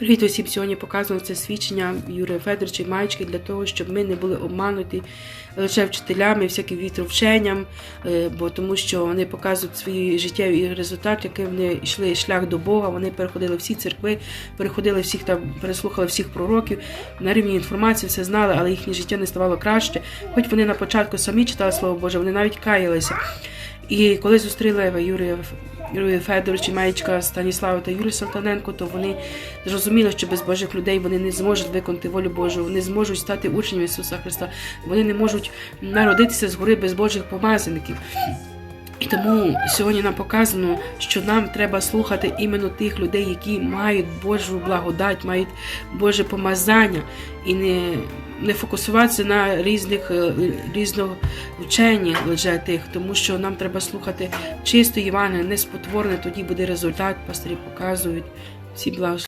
Привіт усім! Сьогодні показано це свідчення Юрія Федоровича і Маєчки для того, щоб ми не були обмануті лише вчителями, всяким вітровченням, е, бо тому що вони показують свій життєвий результат, який вони йшли шлях до Бога. Вони переходили всі церкви, переходили всіх там, переслухали всіх пророків, на рівні інформації все знали, але їхнє життя не ставало краще. Хоч вони на початку самі читали Слово Боже, вони навіть каялися. І коли зустріли Юрія Юрія і Маєчка, Станіслава та Юрій Салтаненко, то вони зрозуміли, що без Божих людей вони не зможуть виконати волю Божу, вони зможуть стати учнями Ісуса Христа, вони не можуть народитися згори без Божих помазаників. І тому сьогодні нам показано, що нам треба слухати іменно тих людей, які мають Божу благодать, мають Боже помазання, і не, не фокусуватися на різних е, різного вчені лише тих, тому що нам треба слухати чисто Івана, не спотворене, тоді буде результат. Пастирі показують. Всі благословені.